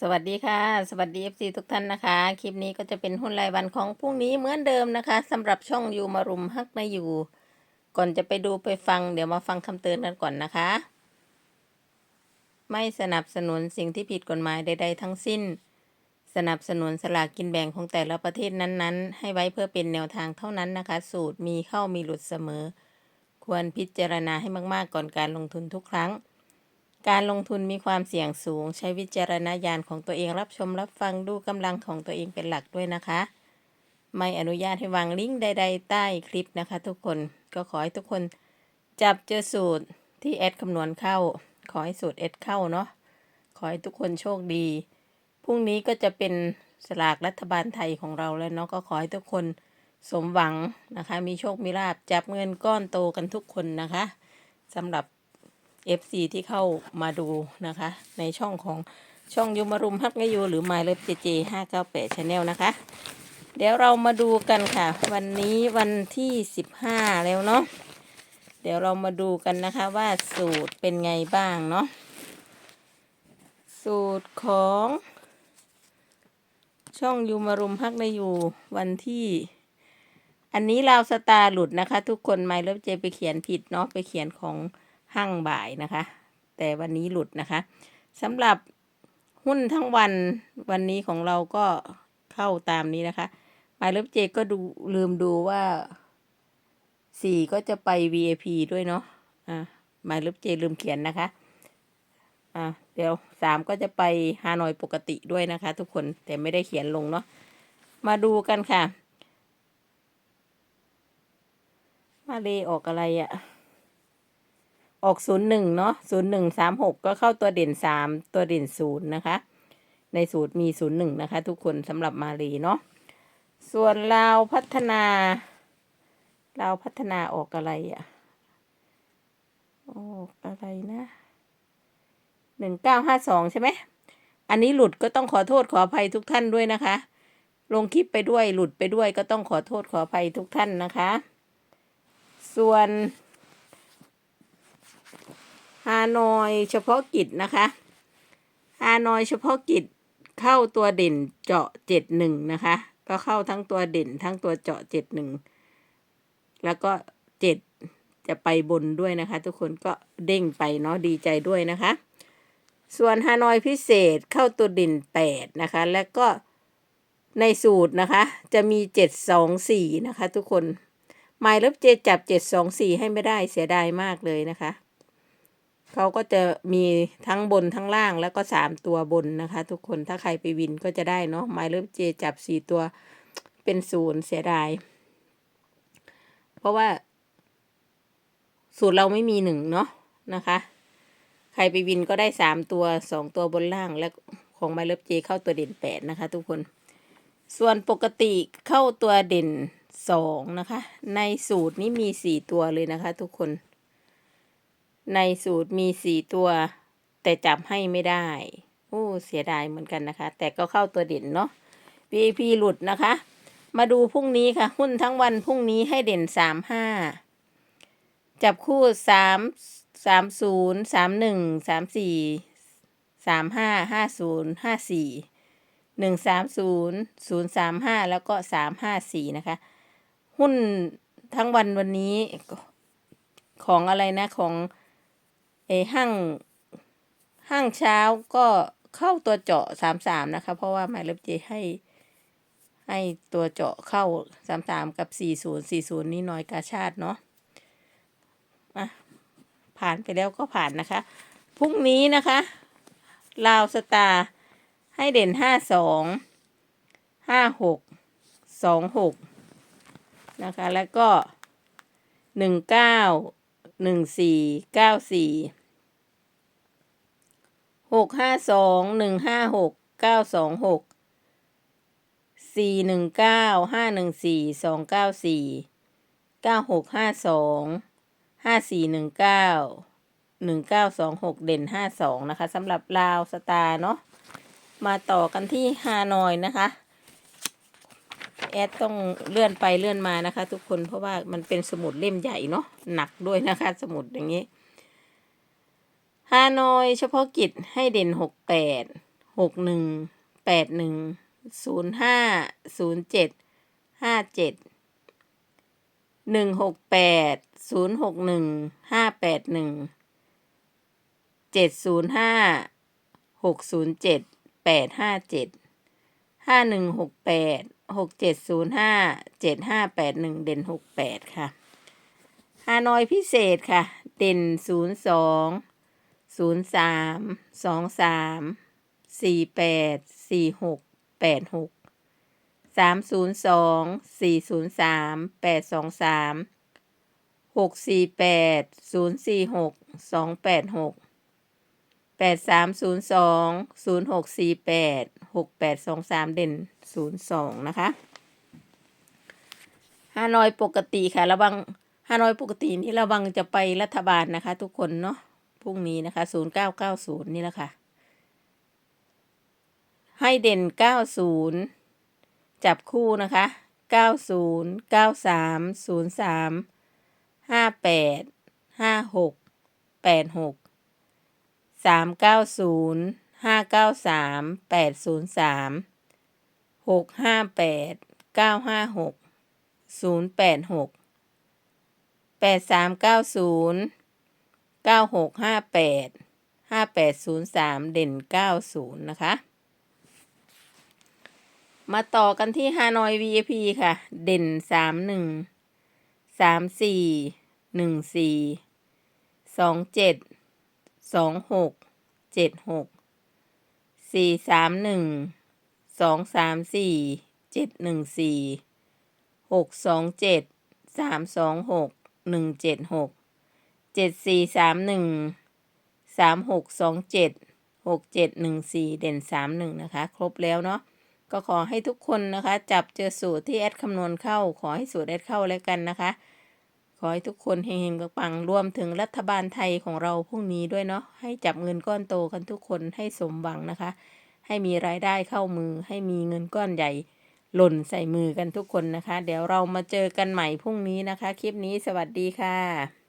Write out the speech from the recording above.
สวัสดีค่ะ สวัสดี FC ทุกท่านนะคะ คลิปนี้ก็จะเป็นหุ้นรายวันของพรุ่งนี้เหมือนเดิมนะคะสำหรับช่องยูมารุมฮักนายูก่อนจะไปดูไปฟัง เดี๋ยวมาฟังคำเตือนกันก่อนนะคะ ไม่สนับสนุนสิ่งที่ผิดกฎหมายใด ๆ ทั้งสิ้น สนับสนุนสลากกินแบ่งของแต่ละประเทศนั้นๆ ให้ไว้เพื่อเป็นแนวทางเท่านั้นนะคะ สูตรมีเข้ามีหลุดเสมอ ควรพิจารณาให้มากๆก่อนการลงทุนทุกครั้ง การลงทุนมีความเสี่ยงสูง ใช้วิจารณญาณของตัวเองรับชมรับฟังดูกำลังของตัวเองเป็นหลักด้วยนะคะ ไม่อนุญาตให้วางลิงก์ใด ๆ ใต้คลิปนะคะ ทุกคนก็ขอให้ทุกคนจับเจอสูตรที่แอดคำนวณเข้า ขอให้สูตรแอดเข้าเนาะขอให้ทุกคนโชคดีพรุ่งนี้ก็จะเป็นสลากรัฐบาลไทยของเราแล้วเนาะก็ขอให้ทุกคนสมหวังนะคะ มีโชคมีลาบจับเงินก้อนโตกันทุกคนนะคะสำหรับ FC ที่เข้ามาดูนะคะ ในช่องของช่องยูมารุมฮักนยูหรือ My Love JJ 598 Channel นะคะ เดี๋ยวเรามาดูกันค่ะ วันนี้วันที่15แล้วเนาะเดี๋ยวเรามาดูกันนะคะว่าสูตรเป็นไงบ้างเนาะสูตรของช่องยูมารุมฮักนยูวันที่ อันนี้ลาวสตาร์หลุดนะคะ ทุกคน My Love J ไปเขียนผิดเนาะไปเขียนของ ห้างบ่ายนะคะ แต่วันนี้หลุดนะคะสำหรับหุ้นทั้งวันวันนี้ของเราก็เข้าตามนี้นะคะหมายเลขเจก็ดูลืมดูว่าสี่ก็จะไป VIP ด้วยเนาะอ่าหมายเลขเจลืมเขียนนะคะอ่าเดี๋ยวสามก็จะไปฮานอยปกติด้วยนะคะ ทุกคนแต่ไม่ได้เขียนลงเนาะมาดูกันค่ะ มาเลออกอะไรอะ่ะ ออกศูนย์หนึ่งเนาะศูนย์หนึ่งสามหกก็เข้าตัวเด่นสามตัวเด่นศูนย์นะคะ ในสูตรมีศูนย์หนึ่งนะคะ ทุกคนสำหรับมาลีเนาะส่วนลาวพัฒนาลาวพัฒนาออกอะไรอะ่ะออกอะไรนะหนึ่งเก้าห้าสองใช่ไหม อันนี้หลุดก็ต้องขอโทษขออภัยทุกท่านด้วยนะคะ ลงคลิปไปด้วยหลุดไปด้วยก็ต้องขอโทษขออภัยทุกท่านนะคะ ส่วน ฮานอยเฉพาะกิจนะคะฮานอยเฉพาะกิจเข้าตัวเด่นเจาะเจ็ดหนึ่งนะคะ ก็เข้าทั้งตัวเด่นทั้งตัวเจาะเจ็ดหนึ่งแล้วก็เจ็ดจะไปบนด้วยนะคะ ทุกคนก็เด้งไปเนาะดีใจด้วยนะคะ ส่วนฮานอยพิเศษเข้าตัวเด่นแปดนะคะ แล้วก็ในสูตรนะคะ จะมีเจ็ดสองสี่นะคะ ทุกคนหมายลบเจจับเจ็ดสองสี่ให้ไม่ได้เสียดายมากเลยนะคะ เขาก็จะมีทั้งบนทั้งล่างแล้วก็สามตัวบนนะคะ ทุกคนถ้าใครไปวินก็จะได้เนาะหมายเลขเจจับสี่ตัวเป็นศูนย์เสียดาย เพราะว่า สูตรเราไม่มีหนึ่งเนาะนะคะ ใครไปวินก็ได้สามตัวสองตัวบนล่างแล้วของไมเลฟเจเข้าตัวเด่นแปดนะคะ ทุกคน ส่วนปกติเข้าตัวเด่นสองนะคะ ในสูตรนี้มีสี่ตัวเลยนะคะ ทุกคน ในสูตรมีสี่ตัว แต่จับให้ไม่ได้โอ้เสียดายเหมือนกันนะคะ แต่ก็เข้าตัวเด่นเนาะ VIP หลุดนะคะ มาดูพรุ่งนี้ค่ะ หุ้นทั้งวันพรุ่งนี้ให้เด่นสามห้าจับคู่สามสามศูนย์สามหนึ่งสามสี่สามห้าห้าศูนย์ห้าสี่หนึ่งสามศูนย์ศูนย์สามห้าแล้วก็สามห้าสี่นะคะ หุ้นทั้งวันวันนี้ของอะไรนะของ เออห้างห้างเช้าก็เข้าตัวเจาะสามสามนะคะ เพราะว่าหมายเลขเจให้ ให้ตัวเจาะเข้าสามสามกับสี่ศูนย์สี่ศูนย์นี่น้อยกาชาติเนาะอะผ่านไปแล้วก็ผ่านนะคะพรุ่งนี้นะคะลาวสตาร์ให้เด่นห้าสองห้าหกสองหกนะคะ แล้วก็หนึ่งเก้า หนึ่งสี่เก้าสี่หกห้าสองหนึ่งห้าหกเก้าสองหกสี่หนึ่งเก้าห้าหนึ่งสี่สองเก้าสี่เก้าหกห้าสองห้าสี่หนึ่งเก้าหนึ่งเก้าสองหกเด่นห้าสองนะคะสำหรับลาวสตาร์เนาะมาต่อกันที่ฮานอยนะคะ แอดต้องเลื่อนไปเลื่อนมานะคะ ทุกคนเพราะว่ามันเป็นสมุดเล่มใหญ่เนาะหนักด้วยนะคะ สมุดอย่างนี้ฮานอยเฉพาะกิจให้เด่นหกแปดหกหนึ่งแปดหนึ่งศูนย์ห้าศูนย์เจ็ดห้าเจ็ดหนึ่งหกแปดศูนย์หกหนึ่งห้าแปดหนึ่งเจ็ดศูนย์ห้าหกศูนย์เจ็ดแปดห้าเจ็ดห้าหนึ่งหกแปดหกเจ็ดศูนย์ห้าเจ็ดห้าแปดหนึ่งเด่นหกแปดค่ะฮานอยพิเศษค่ะ เด่นศูนย์สองศูนย์สามสองสามสี่แปดสี่หกแปดหกสามศูนย์สองสี่ศูนย์สามแปดสองสามหกสี่แปดศูนย์สี่หกสองแปดหกแปดสามศูนย์สองศูนย์หกสี่แปด หกแปดสองสามเด่นศูนย์สองนะคะฮานอยปกติค่ะ ระวังฮานอยปกตินี่ระวังจะไปรัฐบาลนะคะ ทุกคนเนาะพรุ่งนี้นะคะศูนย์เก้าเก้าศูนย์นี่แหละค่ะ ให้เด่นเก้าศูนย์จับคู่นะคะเก้าศูนย์เก้าสามศูนย์สามห้าแปดห้าหกแปดหกสามเก้าศูนย์ ห้าเก้าสามแปดศูนย์สามหกห้าแปดเก้าห้าหกศูนย์แปดหกแปดสามเก้าศูนย์เก้าหกห้าแปดห้าแปดศูนย์สามเด่นเก้าศูนย์นะคะ มาต่อกันที่ฮานอย VIP ค่ะ เด่นสามหนึ่งสามสี่หนึ่งสี่สองเจ็ดสองหกเจ็ดหก สี่สามหนึ่งสองสามสี่เจ็ดหนึ่งสี่หกสองเจ็ดสามสองหกหนึ่งเจ็ดหกเจ็ดสี่สามหนึ่งสามหกสองเจ็ดหกเจ็ดหนึ่งสี่เด่นสามหนึ่งนะคะ ครบแล้วเนาะก็ขอให้ทุกคนนะคะ จับเจอสูตรที่แอดคำนวณเข้า ขอให้สูตรแอดเข้าแล้วกันนะคะ อให้ทุกคนเฮงๆปังๆรวมถึงรัฐบาลไทยของเราพรุ่งนี้ด้วยเนาะให้จับเงินก้อนโตกันทุกคนให้สมหวังนะคะ ให้มีรายได้เข้ามือ ให้มีเงินก้อนใหญ่ หล่นใส่มือกันทุกคนนะคะ เดี๋ยวเรามาเจอกันใหม่พรุ่งนี้นะคะ คลิปนี้สวัสดีค่ะ